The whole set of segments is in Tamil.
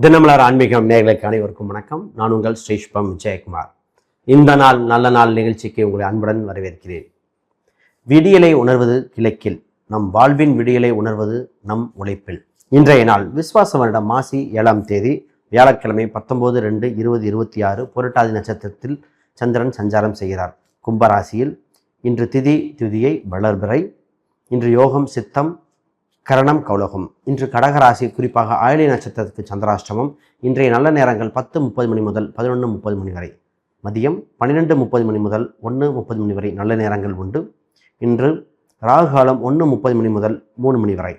தினமலர் ஆன்மீகம் நேர்களுக்கு அனைவருக்கும் வணக்கம். நான் உங்கள் ஸ்ரீஷ்பம் விஜயகுமார். இந்த நாள் நல்ல நாள் நிகழ்ச்சிக்கு உங்களை அன்புடன் வரவேற்கிறேன். விடியலை உணர்வது கிழக்கில் நம் வாழ்வின் விடியலை உணர்வது நம் உழைப்பில். இன்றைய நாள் விஸ்வாச வருடம் மாசி ஏழாம் தேதி வியாழக்கிழமை பத்தொன்பது ரெண்டு இருபது இருபத்தி ஆறு புரட்டாதி நட்சத்திரத்தில் சந்திரன் சஞ்சாரம் செய்கிறார். கும்பராசியில் இன்று திதி திதியை வளர்பிறை. இன்று யோகம் சித்தம் கரணம் கௌலகம். இன்று கடகராசி குறிப்பாக ஆயிலை நட்சத்திரத்துக்கு சந்திராஷ்டமம். இன்றைய நல்ல நேரங்கள் பத்து முப்பது மணி முதல் பதினொன்று முப்பது மணி வரை. மதியம் பன்னிரெண்டு முப்பது மணி முதல் ஒன்று முப்பது மணி வரை நல்ல நேரங்கள் உண்டு. இன்று ராகு காலம் ஒன்று முப்பது மணி முதல் மூணு மணி வரை.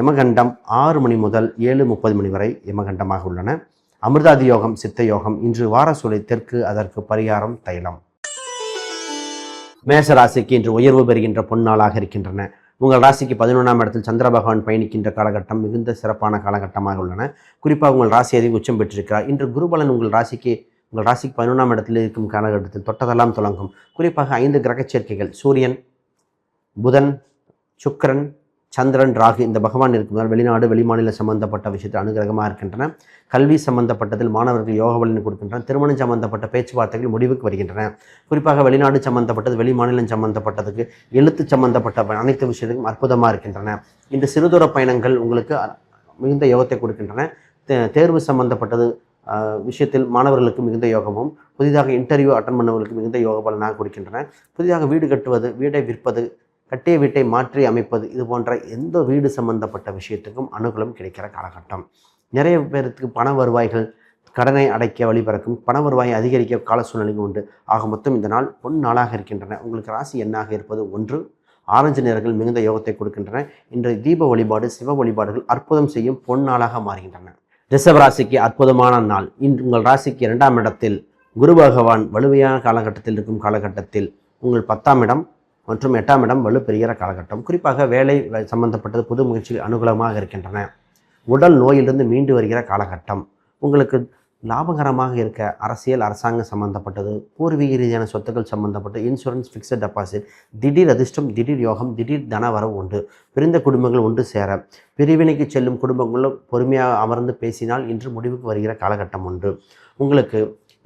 யமகண்டம் ஆறு மணி முதல் ஏழு முப்பது மணி வரை யமகண்டமாக உள்ளன. அமிர்தாதி யோகம் சித்த யோகம் இன்று வாரசூலை தெற்கு அதற்கு பரிகாரம் தைலம். மேச ராசிக்கு இன்று உயர்வு பெறுகின்ற பொன்னாளாக இருக்கின்றன. உங்கள் ராசிக்கு பதினொன்றாம் இடத்தில் சந்திர பகவான் பயணிக்கின்ற காலகட்டம் மிகுந்த சிறப்பான காலகட்டமாக உள்ளன. குறிப்பாக உங்கள் ராசி அதிக உச்சம் பெற்றிருக்கிறார். இன்று குருபலன் உங்கள் ராசிக்கு உங்கள் ராசிக்கு பதினொன்றாம் இடத்தில் இருக்கும் காலகட்டத்தில் தொட்டதெல்லாம் தொடங்கும். குறிப்பாக ஐந்து கிரகச்சேர்க்கைகள் சூரியன் புதன் சுக்கரன் சந்திரன் ராகு இந்த பகவான் இருக்கும்போது வெளிநாடு வெளிமாநில சம்பந்தப்பட்ட விஷயத்தில் அனுகிரகமாக இருக்கின்றன. கல்வி சம்பந்தப்பட்டதில் மாணவர்கள் யோக பலன் கொடுக்கின்றன. திருமணம் சம்பந்தப்பட்ட பேச்சுவார்த்தைகள் முடிவுக்கு வருகின்றன. குறிப்பாக வெளிநாடு சம்பந்தப்பட்டது வெளி மாநிலம் சம்பந்தப்பட்டதுக்கு எழுத்து சம்பந்தப்பட்ட அனைத்து விஷயத்துக்கும் அற்புதமாக இருக்கின்றன. இந்த சிறுதூர பயணங்கள் உங்களுக்கு மிகுந்த யோகத்தை கொடுக்கின்றன. தே- தேர்வு சம்பந்தப்பட்டது விஷயத்தில் மாணவர்களுக்கு மிகுந்த யோகமும் புதிதாக இன்டர்வியூ அட்டன் பண்ணவர்களுக்கு மிகுந்த யோக பலனாக கொடுக்கின்றன. புதிதாக வீடு கட்டுவது வீடை விற்பது கட்டிய வீட்டை மாற்றி அமைப்பது இது போன்ற எந்த வீடு சம்பந்தப்பட்ட விஷயத்துக்கும் அனுகூலம் கிடைக்கிற காலகட்டம். நிறைய பேருக்கு பண வருவாய்கள் கடனை அடைக்க வழிபிறக்கும் பண வருவாயை அதிகரிக்க கால சூழ்நிலையும் உண்டு. ஆக மொத்தம் இந்த நாள் பொன் நாளாக இருக்கின்றன. உங்களுக்கு ராசி எண்ணாக இருப்பது ஒன்று. ஆரஞ்சு நிறங்கள் மிகுந்த யோகத்தை கொடுக்கின்றன. இன்றைய தீப வழிபாடு சிவ வழிபாடுகள் அற்புதம் செய்யும் பொன் நாளாக மாறுகின்றன. ரிஷப ராசிக்கு அற்புதமான நாள். இன்று உங்கள் ராசிக்கு இரண்டாம் இடத்தில் குரு பகவான் வலுவையான காலகட்டத்தில் இருக்கும் காலகட்டத்தில் உங்கள் பத்தாம் இடம் மற்றும் எட்டாம் இடம் வலுப்பெறுகிற காலகட்டம். குறிப்பாக வேலை சம்பந்தப்பட்டது புது முயற்சிகள் அனுகூலமாக இருக்கின்றன. உடல் நோயிலிருந்து மீண்டு வருகிற காலகட்டம். உங்களுக்கு லாபகரமாக இருக்க அரசியல் அரசாங்கம் சம்பந்தப்பட்டது பூர்வீக ரீதியான சொத்துக்கள் சம்பந்தப்பட்ட இன்சூரன்ஸ் ஃபிக்ஸட் டெபாசிட் திடீர் அதிர்ஷ்டம் திடீர் யோகம் திடீர் தனவரவு உண்டு. பிரிந்த குடும்பங்கள் ஒன்று சேர. பிரிவினைக்கு செல்லும் குடும்பங்களும் பொறுமையாக அமர்ந்து பேசினால் இன்று முடிவுக்கு வருகிற காலகட்டம் உண்டு. உங்களுக்கு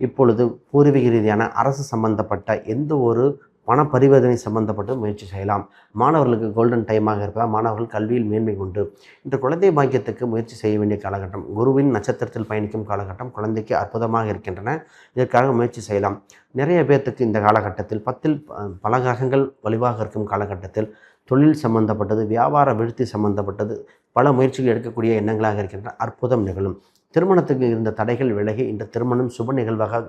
இப்பொழுது பூர்வீக ரீதியான அரசு சம்பந்தப்பட்ட எந்த ஒரு பண பரிவர்த்தனை சம்பந்தப்பட்டு முயற்சி செய்யலாம். மாணவர்களுக்கு கோல்டன் டைமாக இருப்பதால் மாணவர்கள் கல்வியில் மேன்மை உண்டு. இன்று குழந்தை பாக்கியத்துக்கு முயற்சி செய்ய வேண்டிய காலகட்டம் குருவின் நட்சத்திரத்தில் பயணிக்கும் காலகட்டம் குழந்தைக்கு அற்புதமாக இருக்கின்றன. இதற்காக முயற்சி செய்யலாம். நிறைய பேர்த்துக்கு இந்த காலகட்டத்தில் பத்தில் பல கிரகங்கள் வலுவாக இருக்கும் காலகட்டத்தில் தொழில் சம்பந்தப்பட்டது வியாபார விருத்தி சம்பந்தப்பட்டது பல முயற்சிகள் எடுக்கக்கூடிய எண்ணங்களாக இருக்கின்றன. அற்புதம் நிகழும். திருமணத்துக்கு இருந்த தடைகள் விலகி இந்த திருமணம் சுப நிகழ்வாக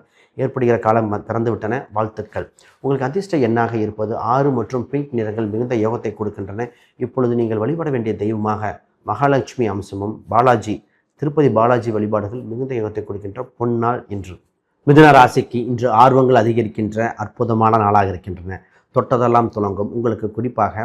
ஏற்படுகிற காலம் திறந்துவிட்டன. வாழ்த்துக்கள். உங்களுக்கு அதிர்ஷ்ட எண்ணாக இருப்பது ஆறு மற்றும் பிங்க் நிறங்கள் மிகுந்த யோகத்தை கொடுக்கின்றன. இப்பொழுது நீங்கள் வழிபட வேண்டிய தெய்வமாக மகாலட்சுமி அம்சமும் பாலாஜி திருப்பதி பாலாஜி வழிபாடுகள் மிகுந்த யோகத்தை கொடுக்கின்ற பொன்னாள் இன்று. மிதுன ராசிக்கு இன்று ஆர்வங்கள் அதிகரிக்கின்ற அற்புதமான நாளாக இருக்கின்றன. தொட்டதெல்லாம் துலங்கும். உங்களுக்கு குறிப்பாக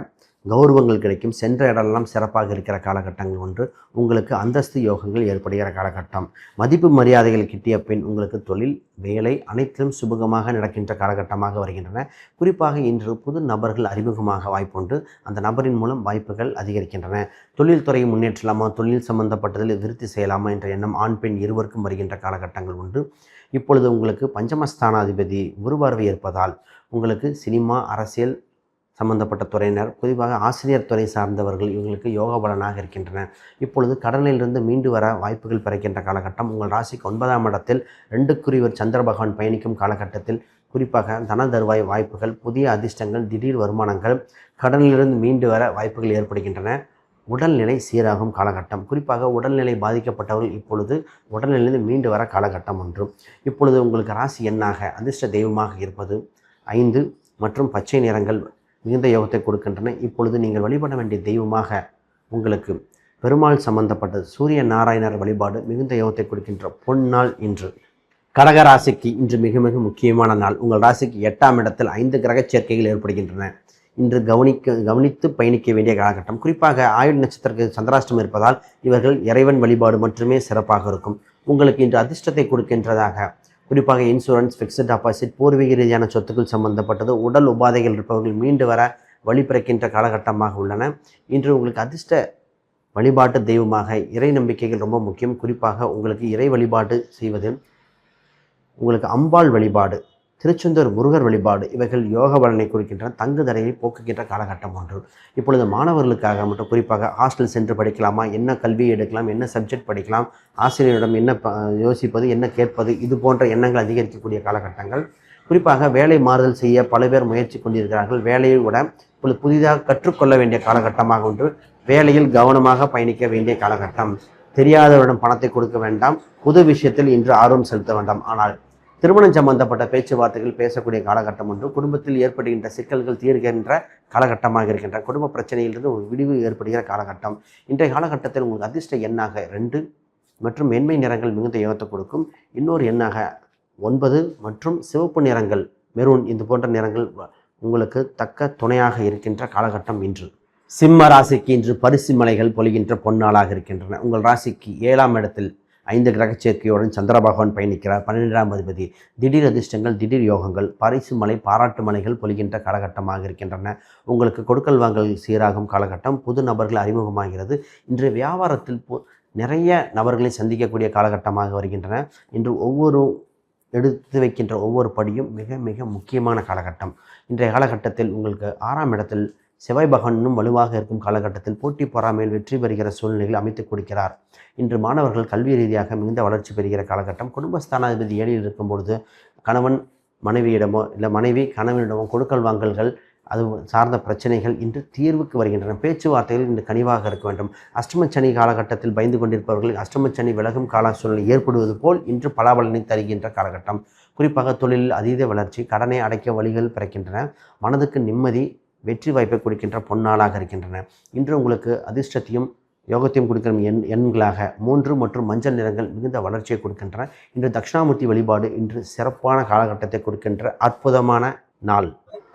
கௌரவங்கள் கிடைக்கும். சென்ற இடமெல்லாம் சிறப்பாக இருக்கிற காலகட்டங்கள் ஒன்று. உங்களுக்கு அந்தஸ்து யோகங்கள் ஏற்படுகிற காலகட்டம். மதிப்பு மரியாதைகள் கிட்டிய பின் உங்களுக்கு தொழில் வேலை அனைத்திலும் சுபகமாக நடக்கின்ற காலகட்டமாக வருகின்றன. குறிப்பாக இன்று புது நபர்கள் அறிமுகமாக வாய்ப்புண்டு. அந்த நபரின் மூலம் வாய்ப்புகள் அதிகரிக்கின்றன. தொழில்துறை முன்னேற்றலாமா? தொழில் சம்பந்தப்பட்டதில் விருத்தி செய்யலாமா? என்ற எண்ணம் ஆண் பெண் இருவருக்கும் வருகின்ற காலகட்டங்கள் உண்டு. இப்பொழுது உங்களுக்கு பஞ்சமஸ்தானாதிபதி குருபார்வை இருப்பதால் உங்களுக்கு சினிமா அரசியல் சம்பந்தப்பட்ட துறையினர் குறிப்பாக ஆசிரியர் துறை சார்ந்தவர்கள் இவங்களுக்கு யோக பலனாக இருக்கின்றன. இப்பொழுது கடனிலிருந்து மீண்டு வர வாய்ப்புகள் பிறக்கின்ற காலகட்டம். உங்கள் ராசிக்கு ஒன்பதாம் இடத்தில் ரெண்டுக்குரியவர் சந்திர பகவான் பயணிக்கும் காலகட்டத்தில் குறிப்பாக தன தருவாய் வாய்ப்புகள் புதிய அதிர்ஷ்டங்கள் திடீர் வருமானங்கள் கடனிலிருந்து மீண்டு வர வாய்ப்புகள் ஏற்படுகின்றன. உடல்நிலை சீராகும் காலகட்டம். குறிப்பாக உடல்நிலை பாதிக்கப்பட்டவர்கள் இப்பொழுது உடல்நிலையிலிருந்து மீண்டு வர காலகட்டம் ஒன்று. இப்பொழுது உங்களுக்கு ராசி எண்ணாக அதிர்ஷ்ட தெய்வமாக இருப்பது ஐந்து மற்றும் பச்சை நிறங்கள் மிகுந்த யோகத்தை கொடுக்கின்றன. இப்பொழுது நீங்கள் வழிபட வேண்டிய தெய்வமாக உங்களுக்கு பெருமாள் சம்பந்தப்பட்ட சூரிய நாராயணர் வழிபாடு மிகுந்த யோகத்தை கொடுக்கின்ற பொன்னாள் இன்று. கடக ராசிக்கு இன்று மிக மிக முக்கியமான நாள். உங்கள் ராசிக்கு எட்டாம் இடத்தில் ஐந்து கிரகச் சேர்க்கைகள் ஏற்படுகின்றன. இன்று கவனிக்க கவனித்து பயணிக்க வேண்டிய காலகட்டம். குறிப்பாக ஆயுள் நட்சத்திரக்கு சந்திராஷ்டம் இருப்பதால் இவர்கள் இறைவன் வழிபாடு மட்டுமே சிறப்பாக இருக்கும். உங்களுக்கு இன்று அதிர்ஷ்டத்தை கொடுக்கின்றதாக குறிப்பாக இன்சூரன்ஸ் ஃபிக்ஸட் டெபாசிட் பூர்வீக ரீதியான சொத்துக்கள் சம்பந்தப்பட்டது உடல் உபாதைகள் இருப்பவர்கள் மீண்டு வர வழிபிறக்கின்ற காலகட்டமாக உள்ளன. இன்று உங்களுக்கு அதிர்ஷ்ட வழிபாட்டு தெய்வமாக இறை நம்பிக்கைகள் ரொம்ப முக்கியம். குறிப்பாக உங்களுக்கு இறை வழிபாடு செய்வது உங்களுக்கு அம்பாள் வழிபாடு திருச்செந்தூர் முருகர் வழிபாடு. இவைகள் யோக பலனை குறிக்கின்றன தங்கு தடையை போக்குகின்ற காலகட்டம் ஒன்று. இப்பொழுது மாணவர்களுக்காக மட்டும் குறிப்பாக ஹாஸ்டல் சென்று படிக்கலாமா? என்ன கல்வி எடுக்கலாம்? என்ன சப்ஜெக்ட் படிக்கலாம்? ஆசிரியரிடம் என்ன ப- யோசிப்பது? என்ன கேட்பது? இது போன்ற எண்ணங்கள் அதிகரிக்கக்கூடிய காலகட்டங்கள். குறிப்பாக வேலை மாறுதல் செய்ய பல பேர் முயற்சி கொண்டிருக்கிறார்கள். வேலையை விட இப்பொழுது புதிதாக கற்றுக்கொள்ள வேண்டிய காலகட்டமாக ஒன்று. வேலையில் கவனமாக பயணிக்க வேண்டிய காலகட்டம். தெரியாதவரிடம் பணத்தை கொடுக்க வேண்டாம். புது விஷயத்தில் இன்று ஆர்வம் செலுத்த வேண்டாம். ஆனால் திருமணம் சம்பந்தப்பட்ட பேச்சுவார்த்தைகள் பேசக்கூடிய காலகட்டம் என்றும் குடும்பத்தில் ஏற்படுகின்ற சிக்கல்கள் தீர்கின்ற காலகட்டமாக இருக்கின்ற குடும்ப பிரச்சனையிலிருந்து ஒரு விடிவு ஏற்படுகிற காலகட்டம். இன்றைய காலகட்டத்தில் உங்களுக்கு அதிர்ஷ்ட எண்ணாக ரெண்டு மற்றும் மென்மை நிறங்கள் மிகுந்த யோகத்தை கொடுக்கும். இன்னொரு எண்ணாக ஒன்பது மற்றும் சிவப்பு நிறங்கள் மெரூன் இது போன்ற நிறங்கள் வ- உங்களுக்கு தக்க துணையாக இருக்கின்ற காலகட்டம் இன்று. சிம்ம ராசிக்கு இன்று பரிசு மலைகள் பொழிகின்ற பொன்னாளாக இருக்கின்றன. உங்கள் ராசிக்கு ஏழாம் இடத்தில் ஐந்து கிரக சேர்க்கையுடன் சந்திர பகவான் பயணிக்கிறார். பன்னிரெண்டாம் அதிபதி. திடீர் அதிர்ஷ்டங்கள் திடீர் யோகங்கள் பரிசு மலை பாராட்டு மலைகள் பொலிகின்ற காலகட்டமாக இருக்கின்றன. உங்களுக்கு கொடுக்கல் வாங்கல் சீராகும் காலகட்டம் புது நபர்கள் அறிமுகமாகிறது. இன்று வியாபாரத்தில் நிறைய நபர்களை சந்திக்கக்கூடிய காலகட்டமாக வருகின்றன. இன்று ஒவ்வொரு எடுத்து வைக்கின்ற ஒவ்வொரு படியும் மிக மிக முக்கியமான காலகட்டம். இன்றைய காலகட்டத்தில் உங்களுக்கு ஆறாம் இடத்தில் செவ்வாய் பகவானும் வலுவாக இருக்கும் காலகட்டத்தில் போட்டி பொறாமையில் வெற்றி பெறுகிற சூழ்நிலைகள் அமைத்துக் கொடுக்கிறார். இன்று மாணவர்கள் கல்வி ரீதியாக மிகுந்த வளர்ச்சி பெறுகிற காலகட்டம். குடும்பஸ்தானாதிபதி ஏழில் இருக்கும் பொழுது கணவன் மனைவியிடமோ இல்லை மனைவி கணவனிடமோ கொடுக்கல் வாங்கல்கள் அது சார்ந்த பிரச்சனைகள் இன்று தீர்வுக்கு வருகின்றன. பேச்சுவார்த்தைகள் இன்று கனிவாக இருக்க வேண்டும். அஷ்டமச்சனி காலகட்டத்தில் பயந்து கொண்டிருப்பவர்கள் அஷ்டமச்சனி விலகும் கால சூழ்நிலை ஏற்படுவது போல் இன்று பலாபலனை தருகின்ற காலகட்டம். குறிப்பாக தொழிலில் அதீத வளர்ச்சி கடனை அடைக்க வழிகள் பிறக்கின்றன. மனதுக்கு நிம்மதி வெற்றி வாய்ப்பை கொடுக்கின்ற பொன்னாளாக இருக்கின்றன. இன்று உங்களுக்கு அதிர்ஷ்டத்தையும் யோகத்தையும் கொடுக்கிற எண் எண்களாக மூன்று மற்றும் மஞ்சள் நிறங்கள் மிகுந்த வளர்ச்சியை கொடுக்கின்றன. இன்று தட்சிணாமூர்த்தி வழிபாடு இன்று சிறப்பான காலகட்டத்தை கொடுக்கின்ற அற்புதமான நாள்.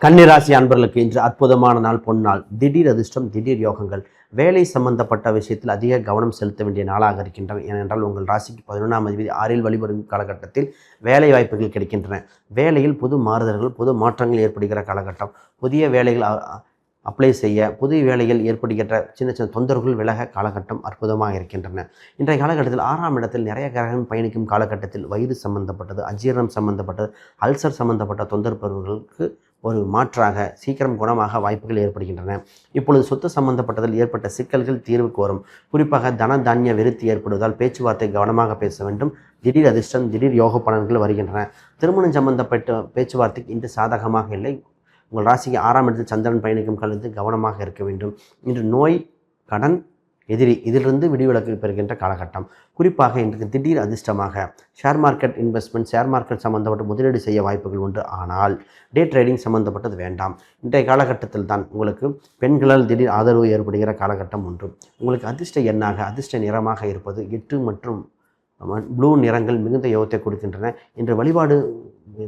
கன்னிராசி அன்பர்களுக்கு இன்று அற்புதமான நாள் பொன்னாள். திடீர் அதிர்ஷ்டம் திடீர் யோகங்கள். வேலை சம்பந்தப்பட்ட விஷயத்தில் அதிக கவனம் செலுத்த வேண்டிய நாளாக இருக்கின்றன. ஏனென்றால் உங்கள் ராசிக்கு பதினொன்றாம் அதிபதி ஆறில் வழிபடும் காலகட்டத்தில் வேலை வாய்ப்புகள் கிடைக்கின்றன. வேலையில் புது மாறுதல்கள் புது மாற்றங்கள் ஏற்படுகிற காலகட்டம். புதிய வேலைகள் அப்ளை செய்ய புதிய வேலைகள் ஏற்படுகின்ற சின்ன சின்ன தொந்தரவுகள் விலக காலகட்டம் அற்புதமாக இருக்கின்றன. இன்றைய காலகட்டத்தில் ஆறாம் இடத்தில் நிறைய கிரகம் பயணிக்கும் காலகட்டத்தில் வயிறு சம்பந்தப்பட்டது அஜீரணம் சம்பந்தப்பட்டது அல்சர் சம்பந்தப்பட்ட தொந்தரவுகளுக்கு ஒரு மாற்றாக சீக்கிரம் குணமாக வாய்ப்புகள் ஏற்படுகின்றன. இப்பொழுது சொத்து சம்பந்தப்பட்டதில் ஏற்பட்ட சிக்கல்கள் தீர்வுக்கு வரும். குறிப்பாக தன தானிய விருத்தி ஏற்படுவதால் பேச்சுவார்த்தை கவனமாக பேச வேண்டும். திடீர் அதிர்ஷ்டம் திடீர் யோக பலன்கள் வருகின்றன. திருமணம் சம்பந்தப்பட்ட பேச்சுவார்த்தைக்கு இன்று சாதகமாக இல்லை. உங்கள் ராசிக்கு ஆறாம் இடத்தில் சந்திரன் பயணிக்கும் கலந்து கவனமாக இருக்க வேண்டும். இன்று நோய் கடன் எதிரி இதிலிருந்து விடிவிலக்கு பெறுகின்ற காலகட்டம். குறிப்பாக இன்றைக்கு திடீர் அதிர்ஷ்டமாக share market investment share market சம்பந்தப்பட்ட முதலீடு செய்ய வாய்ப்புகள் உண்டு. ஆனால் டே ட்ரேடிங் சம்பந்தப்பட்டது வேண்டாம். இன்றைய காலகட்டத்தில் தான் உங்களுக்கு பெண்களால் திடீர் ஆதரவு ஏற்படுகிற காலகட்டம் ஒன்று உங்களுக்கு அதிர்ஷ்ட எண்ணாக அதிர்ஷ்ட நிறமாக இருப்பது எட்டு மற்றும் ப்ளூ நிறங்கள் மிகுந்த யோகத்தை கொடுக்கின்றன. இன்று வழிபாடு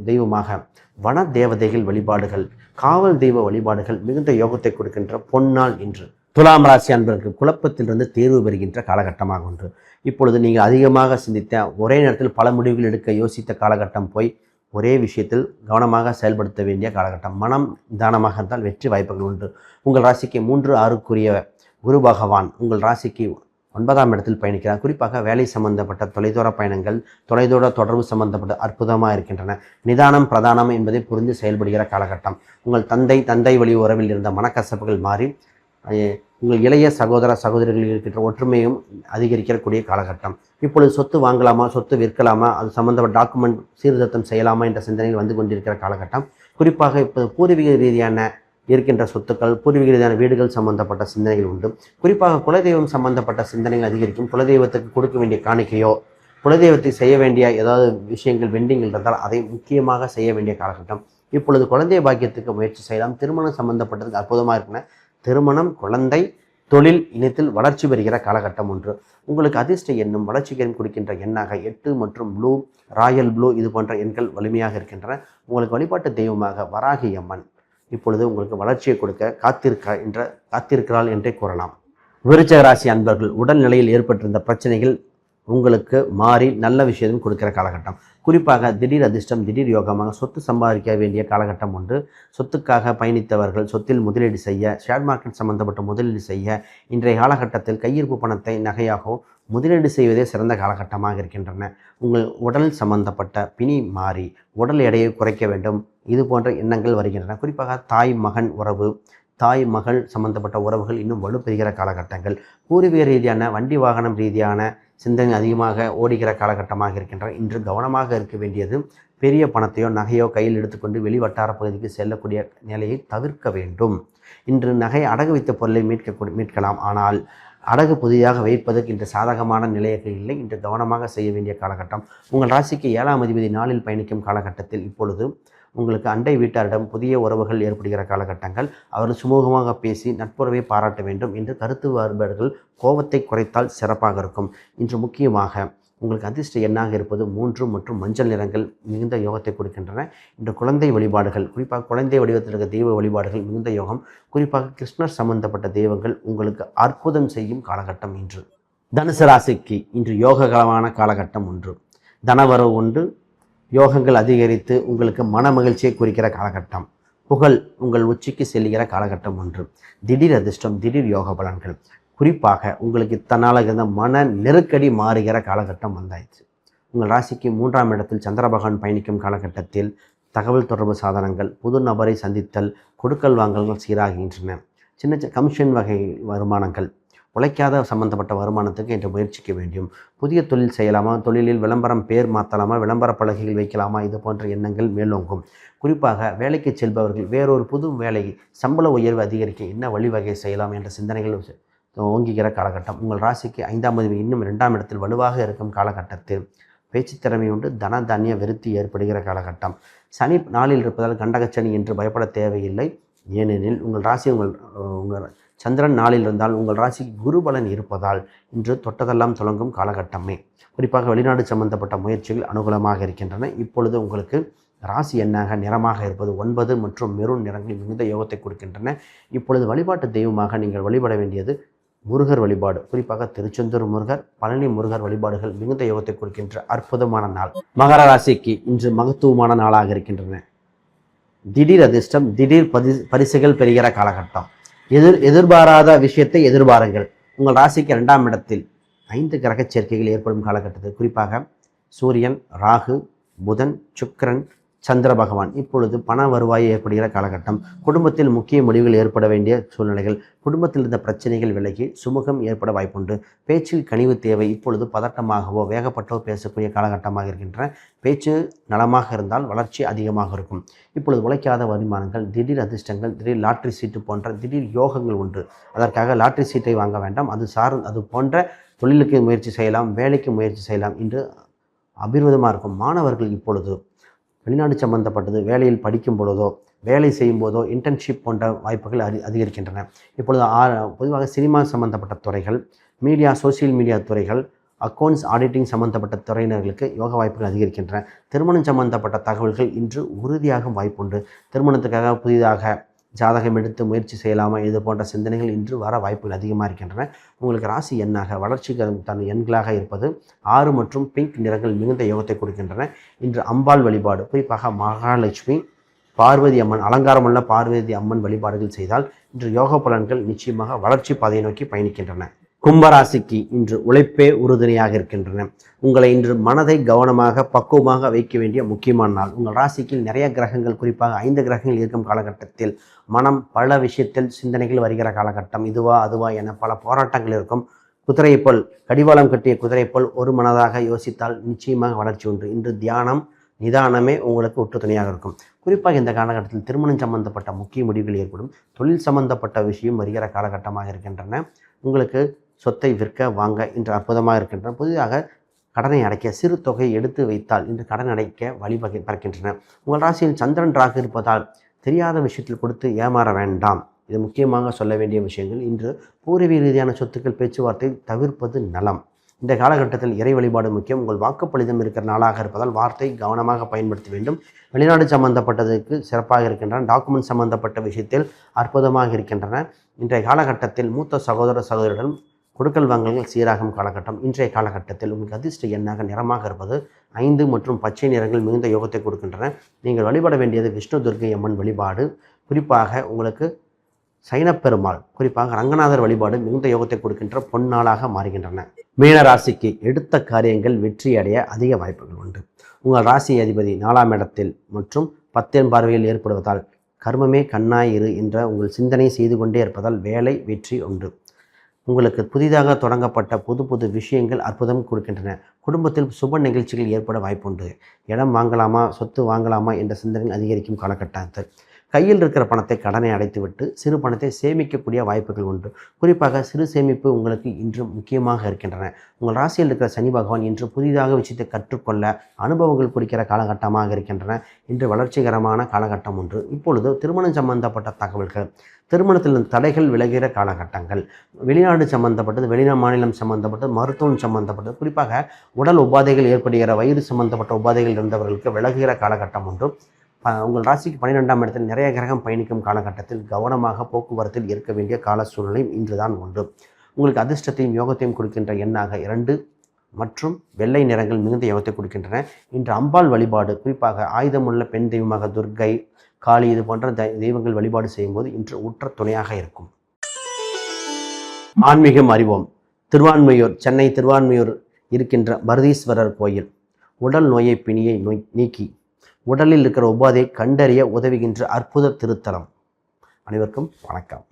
தெய்வமாக வன தேவதைகள் வழிபாடுகள் காவல் தெய்வ வழிபாடுகள் மிகுந்த யோகத்தை கொடுக்கின்ற பொன்னாள் இன்று. துலாம் ராசி அன்பர்கள் குழப்பத்திலிருந்து தேர்வு பெறுகின்ற காலகட்டமாக ஒன்று. இப்பொழுது நீங்கள் அதிகமாக சிந்தித்த ஒரே நேரத்தில் பல முடிவுகள் எடுக்க யோசித்த காலகட்டம் போய் ஒரே விஷயத்தில் கவனமாக செயல்படுத்த வேண்டிய காலகட்டம். மனம் நிதானமாக இருந்தால் வெற்றி வாய்ப்புகள் உண்டு. உங்கள் ராசிக்கு மூன்று ஆறுக்குரிய குரு பகவான் உங்கள் ராசிக்கு ஒன்பதாம் இடத்தில் பயணிக்கிறார். குறிப்பாக வேலை சம்பந்தப்பட்ட தொலைதூர பயணங்கள் தொலைதூர தொடர்பு சம்பந்தப்பட்ட அற்புதமாக இருக்கின்றன. நிதானம் பிரதானம் என்பதை புரிந்து செயல்படுகிற காலகட்டம். உங்கள் தந்தை தந்தை வழி உறவில் இருந்த மனக்கசப்புகள் மாறி உங்கள் இளைய சகோதர சகோதரிகளில் இருக்கின்ற ஒற்றுமையும் அதிகரிக்கக்கூடிய காலகட்டம். இப்பொழுது சொத்து வாங்கலாமா சொத்து விற்கலாமா அது சம்பந்தப்பட்ட டாக்குமெண்ட் சீர்திருத்தம் செய்யலாமா என்ற சிந்தனையில் வந்து கொண்டிருக்கிற காலகட்டம். குறிப்பாக இப்போ பூர்வீக ரீதியான இருக்கின்ற சொத்துக்கள் பூர்வீக ரீதியான வீடுகள் சம்பந்தப்பட்ட சிந்தனைகள் உண்டு. குறிப்பாக குலதெய்வம் சம்பந்தப்பட்ட சிந்தனைகள் அதிகரிக்கும். குலதெய்வத்துக்கு கொடுக்க வேண்டிய காணிக்கையோ குலதெய்வத்தை செய்ய வேண்டிய ஏதாவது விஷயங்கள் வெண்டிங்கள் இருந்தால் அதை முக்கியமாக செய்ய வேண்டிய காலகட்டம். இப்பொழுது குழந்தைய பாக்கியத்துக்கு முயற்சி செய்யலாம். திருமணம் சம்பந்தப்பட்டதுக்கு அற்புதமாக இருக்குன்னு திருமணம் குழந்தை தொழில் இனத்தில் வளர்ச்சி பெறுகிற காலகட்டம் ஒன்று. உங்களுக்கு அதிர்ஷ்ட எண்ணும் வளர்ச்சிகரம் கொடுக்கின்ற எண்ணாக எட்டு மற்றும் ப்ளூ ராயல் ப்ளூ இது போன்ற எண்கள் வலிமையாக இருக்கின்றன. உங்களுக்கு வழிபாட்டு தெய்வமாக வராகி அம்மன் இப்பொழுது உங்களுக்கு வளர்ச்சியை கொடுக்க காத்திருக்க என்ற காத்திருக்கிறாள் என்றே கூறலாம். விருச்சக ராசி அன்பர்கள் உடல்நிலையில் ஏற்பட்டிருந்த பிரச்சனைகள் உங்களுக்கு மாறி நல்ல விஷயத்தையும் கொடுக்கிற காலகட்டம். குறிப்பாக திடீர் அதிர்ஷ்டம் திடீர் யோகமாக சொத்து சம்பாதிக்க வேண்டிய காலகட்டம் ஒன்று. சொத்துக்காக பயணித்தவர்கள் சொத்தில் முதலீடு செய்ய ஷேர் மார்க்கெட் சம்பந்தப்பட்ட முதலீடு செய்ய இன்றைய காலகட்டத்தில் கையிருப்பு பணத்தை நகையாகவோ முதலீடு செய்வதே சிறந்த காலகட்டமாக இருக்கின்றன. உங்கள் உடல் சம்பந்தப்பட்ட பிணி மாறி உடல் எடையை குறைக்க வேண்டும். இது போன்ற எண்ணங்கள் வருகின்றன. குறிப்பாக தாய் மகன் உறவு தாய் மகள் சம்பந்தப்பட்ட உறவுகள் இன்னும் வலுப்பெறுகிற காலகட்டங்கள். பூர்வீக ரீதியான வண்டி வாகனம் ரீதியான சிந்தனை அதிகமாக ஓடுகிற காலகட்டமாக இருக்கின்றன இன்று கவனமாக இருக்க வேண்டியது பெரிய பணத்தையோ நகையோ கையில் எடுத்துக்கொண்டு வெளிவட்டார பகுதிக்கு செல்லக்கூடிய நிலையை தவிர்க்க வேண்டும். இன்று நகை அடகு வைத்த பொருளை மீட்க மீட்கலாம். ஆனால் அடகு புதிதாக வைப்பதற்கு இன்று சாதகமான நிலையாக இல்லை. இன்று கவனமாக செய்ய வேண்டிய காலகட்டம். உங்கள் ராசிக்கு ஏழாம் அதிபதி நாளில் பயணிக்கும் காலகட்டத்தில் இப்பொழுது உங்களுக்கு அண்டை வீட்டாரிடம் புதிய உறவுகள் ஏற்படுகிற காலகட்டங்கள் அவர்கள் சுமூகமாக பேசி நட்புறவை பாராட்ட வேண்டும் என்று கருத்து வேறுபாடுகள் கோபத்தை குறைத்தால் சிறப்பாக இருக்கும். இன்று முக்கியமாக உங்களுக்கு அதிர்ஷ்ட எண்ணாக இருப்பது மூன்று மற்றும் மஞ்சள் நிறங்கள் மிகுந்த யோகத்தை கொடுக்கின்றன. இன்று குழந்தை வழிபாடுகள் குறிப்பாக குழந்தை வடிவத்தில் இருக்க தெய்வ வழிபாடுகள் மிகுந்த யோகம் குறிப்பாக கிருஷ்ணர் சம்பந்தப்பட்ட தெய்வங்கள் உங்களுக்கு அற்புதம் செய்யும் காலகட்டம் இன்று. தனுசு ராசிக்கு இன்று யோககலமான காலகட்டம் ஒன்று. தனவரவு உண்டு யோகங்கள் அதிகரித்து உங்களுக்கு மன மகிழ்ச்சியை குறிக்கிற காலகட்டம். புகழ் உங்கள் உச்சிக்கு செல்லுகிற காலகட்டம் ஒன்று. திடீர் அதிர்ஷ்டம் திடீர் யோக பலன்கள். குறிப்பாக உங்களுக்கு தன்னால் இருந்த மன நெருக்கடி மாறுகிற காலகட்டம் வந்தாயிடுச்சு உங்கள் ராசிக்கு மூன்றாம் இடத்தில் சந்திரபகவான் பயணிக்கும் காலகட்டத்தில் தகவல் தொடர்பு சாதனங்கள் புது நபரை சந்தித்தல் கொடுக்கல் வாங்கல்கள் சீராகின்றன. சின்ன சின்ன கமிஷன் வகை வருமானங்கள் உழைக்காத சம்பந்தப்பட்ட வருமானத்துக்கு என்று முயற்சிக்க வேண்டும். புதிய தொழில் செய்யலாமா? தொழிலில் விளம்பரம் பேர் மாற்றலாமா விளம்பர பலகைகள் வைக்கலாமா? இது போன்ற எண்ணங்கள் மேலோங்கும். குறிப்பாக வேலைக்கு செல்பவர்கள் வேறொரு புது வேலை சம்பள உயர்வு அதிகரிக்க என்ன வழிவகை செய்யலாம் என்ற சிந்தனைகள் ஓங்குகிற காலகட்டம். உங்கள் ராசிக்கு ஐந்தாம் பதிவு இன்னும் இரண்டாம் இடத்தில் வலுவாக இருக்கும் காலகட்டத்தில். பேச்சு திறமை உண்டு தன தானிய விருத்தி ஏற்படுகிற காலகட்டம். சனி நாளில் இருப்பதால் கண்டகச்சனி என்று பயப்பட தேவையில்லை. ஏனெனில் உங்கள் ராசி உங்கள் உங்கள் சந்திரன் நாளில் இருந்தால் உங்கள் ராசிக்கு குருபலன் இருப்பதால் இன்று தொட்டதெல்லாம் தொடங்கும் காலகட்டமே. குறிப்பாக வெளிநாடு சம்பந்தப்பட்ட முயற்சிகள் அனுகூலமாக இருக்கின்றன. இப்பொழுது உங்களுக்கு ராசி எண்ணாக நிறமாக இருப்பது ஒன்பது மற்றும் மெரூன் நிறங்கள் மிகுந்த யோகத்தை கொடுக்கின்றன. இப்பொழுது வழிபாட்டு தெய்வமாக நீங்கள் வழிபட வேண்டியது முருகர் வழிபாடு. குறிப்பாக திருச்செந்தூர் முருகர் பழனி முருகர் வழிபாடுகள் மிகுந்த யோகத்தை கொடுக்கின்ற அற்புதமான நாள். மகர ராசிக்கு இன்று மகத்துவமான நாளாக இருக்கின்றன. திடீர் அதிர்ஷ்டம் திடீர் பரிசுகள் பெறுகிற காலகட்டம். எதிர் எதிர்பாராத விஷயத்தை எதிர்பாருங்கள். உங்கள் ராசிக்கு ரெண்டாம் இடத்தில் ஐந்து கிரக சேர்க்கைகள் ஏற்படும் காலகட்டத்தில் குறிப்பாக சூரியன் ராகு புதன் சுக்கரன் சந்திர பகவான். இப்பொழுது பண வருவாய் ஏற்படுகிற காலகட்டம். குடும்பத்தில் முக்கிய முடிவுகள் ஏற்பட வேண்டிய சூழ்நிலைகள். குடும்பத்தில் இருந்த பிரச்சனைகள் விலகி சுமூகம் ஏற்பட வாய்ப்புண்டு. பேச்சில் கனிவு தேவை. இப்பொழுது பதட்டமாகவோ வேகப்பட்டோ பேசக்கூடிய காலகட்டமாக இருக்கின்ற பேச்சு நலமாக இருந்தால் வளர்ச்சி அதிகமாக இருக்கும். இப்பொழுது உழைக்காத வருமானங்கள் திடீர் அதிர்ஷ்டங்கள் திடீர் லாட்ரி சீட்டு போன்ற திடீர் யோகங்கள் உண்டு. அதற்காக லாட்ரி சீட்டை வாங்க வேண்டாம். அது சார் அது போன்ற தொழிலுக்கு முயற்சி செய்யலாம் வேலைக்கு முயற்சி செய்யலாம் என்று அபிர்வதமாக இருக்கும். மாணவர்கள் இப்பொழுது வெளிநாடு சம்பந்தப்பட்டது வேலையில் படிக்கும் பொழுதோ வேலை செய்யும் போதோ இன்டர்ன்ஷிப் போன்ற வாய்ப்புகள் அதி அதிகரிக்கின்றன. இப்பொழுது ஆ பொதுவாக சினிமா சம்பந்தப்பட்ட துறைகள் மீடியா சோசியல் மீடியா துறைகள் அக்கௌண்ட்ஸ் ஆடிட்டிங் சம்பந்தப்பட்ட துறையினர்களுக்கு யோக வாய்ப்புகள் அதிகரிக்கின்றன. திருமணம் சம்பந்தப்பட்ட தகவல்கள் இன்று உறுதியாகும் வாய்ப்புண்டு. திருமணத்துக்காக புதிதாக ஜாதகம் எடுத்து முயற்சி செய்யலாமா இது போன்ற சிந்தனைகள் இன்று வர வாய்ப்புகள் அதிகமாக இருக்கின்றன. உங்களுக்கு ராசி எண்ணாக வளர்ச்சிக்கு தன் எண்களாக இருப்பது ஆறு மற்றும் பிங்க் நிறங்கள் மிகுந்த யோகத்தை கொடுக்கின்றன. இன்று அம்பாள் வழிபாடு குறிப்பாக மகாலட்சுமி பார்வதி அம்மன் அலங்காரமுள்ள பார்வதி அம்மன் வழிபாடுகள் செய்தால் இன்று யோக பலன்கள் நிச்சயமாக வளர்ச்சி பாதையை நோக்கி பயணிக்கின்றன. கும்பராசிக்கு இன்று உழைப்பே உறுதுணையாக இருக்கின்றன. உங்களை இன்று மனதை கவனமாக பக்குவமாக வைக்க வேண்டிய முக்கியமான நாள். உங்கள் ராசிக்கு நிறைய கிரகங்கள் குறிப்பாக ஐந்து கிரகங்கள் இருக்கும் காலகட்டத்தில் மனம் பல விஷயத்தில் சிந்தனைகள் வருகிற காலகட்டம். இதுவா அதுவா என பல போராட்டங்கள் இருக்கும். குதிரை போல் கடிவாளம் கட்டிய குதிரை போல் ஒரு மனதாக யோசித்தால் நிச்சயமாக வளர்ச்சி உண்டு. இன்று தியானம் நிதானமே உங்களுக்கு ஒற்றுத்துணையாக இருக்கும். குறிப்பாக இந்த காலகட்டத்தில் திருமணம் சம்பந்தப்பட்ட முக்கிய முடிவுகள் ஏற்படும். தொழில் சம்பந்தப்பட்ட விஷயம் வருகிற காலகட்டமாக இருக்கின்றன. உங்களுக்கு சொத்தை விற்க வாங்க இன்று அற்புதமாக இருக்கின்றன புதிதாக கடனை அடைக்க சிறு தொகையை எடுத்து வைத்தால் இன்று கடன் அடைக்க வழிவகை பறக்கின்றன. உங்கள் ராசியில் சந்திரன் ராகு இருப்பதால் தெரியாத விஷயத்தில் கொடுத்து ஏமாற வேண்டாம். இது முக்கியமாக சொல்ல வேண்டிய விஷயங்கள். இன்று பூர்வீக ரீதியான சொத்துக்கள் பேச்சுவார்த்தை தவிர்ப்பது நலம். இந்த காலகட்டத்தில் இறை வழிபாடு முக்கியம். உங்கள் வாக்குப்பளிதம் இருக்கிற நாளாக இருப்பதால் வார்த்தை கவனமாக பயன்படுத்த வேண்டும். வெளிநாடு சம்பந்தப்பட்டதுக்கு சிறப்பாக இருக்கின்றன. டாக்குமெண்ட் சம்பந்தப்பட்ட விஷயத்தில் அற்புதமாக இருக்கின்றன. இன்றைய காலகட்டத்தில் மூத்த சகோதர சகோதரிடம் கொடுக்கல் வாங்கல்கள் சீராகும் காலகட்டம். இன்றைய காலகட்டத்தில் உங்களுக்கு அதிர்ஷ்ட எண்ணாக நிறமாக இருப்பது ஐந்து மற்றும் பச்சை நிறங்கள் மிகுந்த யோகத்தை கொடுக்கின்றன. நீங்கள் வழிபட வேண்டியது விஷ்ணு துர்க்கை அம்மன் வழிபாடு. குறிப்பாக உங்களுக்கு சைனப்பெருமாள் குறிப்பாக ரங்கநாதர் வழிபாடு மிகுந்த யோகத்தை கொடுக்கின்ற பொன்னாளாக மாறுகின்றன. மீன ராசிக்கு எடுத்த காரியங்கள் வெற்றி அடைய அதிக வாய்ப்புகள் உண்டு. உங்கள் ராசி அதிபதி நாலாம் இடத்தில் மற்றும் பத்தேன் பார்வையில் ஏற்படுவதால் கர்மமே கண்ணாயிரு என்ற உங்கள் சிந்தனை செய்து கொண்டே இருப்பதால் வேலை வெற்றி உண்டு. உங்களுக்கு புதிதாக தொடங்கப்பட்ட புது புது விஷயங்கள் அற்புதம் கொடுக்கின்றன. குடும்பத்தில் சுப நிகழ்ச்சிகள் ஏற்பட வாய்ப்புண்டு. இடம் வாங்கலாமா? சொத்து வாங்கலாமா? என்ற சிந்தனை அதிகரிக்கும் காலகட்டத்தில் கையில் இருக்கிற பணத்தை கடனை அடைத்துவிட்டு சிறு பணத்தை சேமிக்கக்கூடிய வாய்ப்புகள் உண்டு. குறிப்பாக சிறு சேமிப்பு உங்களுக்கு இன்று முக்கியமாக இருக்கின்றன. உங்கள் ராசியில் இருக்கிற சனி பகவான் இன்று புதிதாக விஷயத்தை கற்றுக்கொள்ள அனுபவங்கள் குறிக்கிற காலகட்டமாக இருக்கின்றன. இன்று வளர்ச்சிகரமான காலகட்டம் ஒன்று. இப்பொழுது திருமணம் சம்பந்தப்பட்ட தகவல்கள். திருமணத்தில் தடைகள் விலகிற காலகட்டங்கள். வெளிநாடு சம்பந்தப்பட்டது வெளிநா மாநிலம் சம்பந்தப்பட்டது மருத்துவம் சம்பந்தப்பட்டது. குறிப்பாக உடல் உபாதைகள் ஏற்படுகிற வயிறு சம்பந்தப்பட்ட உபாதைகள் இருந்தவர்களுக்கு விலகுகிற காலகட்டம் ஒன்று. உங்கள் ராசிக்கு பன்னிரெண்டாம் இடத்தில் நிறைய கிரகம் பயணிக்கும் காலகட்டத்தில் கவனமாக போக்குவரத்தில் இருக்க வேண்டிய கால சூழ்நிலையும் இன்றுதான் உண்டு. உங்களுக்கு அதிர்ஷ்டத்தையும் யோகத்தையும் கொடுக்கின்ற எண்ணாக இரண்டு மற்றும் வெள்ளை நிறங்கள் மிகுந்த யோகத்தை கொடுக்கின்றன. இன்று அம்பாள் வழிபாடு குறிப்பாக ஆயுதமுள்ள பெண் தெய்வமாக துர்க்கை காளி இது போன்ற தெய்வங்கள் வழிபாடு செய்யும்போது இன்று உற்ற துணையாக இருக்கும். ஆன்மீகம் அறிவோம். திருவான்மையூர் சென்னை திருவான்மையூர் இருக்கின்ற பரதீஸ்வரர் கோயில். உடல் நோயை பிணியை நோய் நீக்கி. உடலில் இருக்கிற உபாதையை கண்டறிய உதவுகின்ற அற்புத திருத்தலம். அனைவருக்கும் வணக்கம்.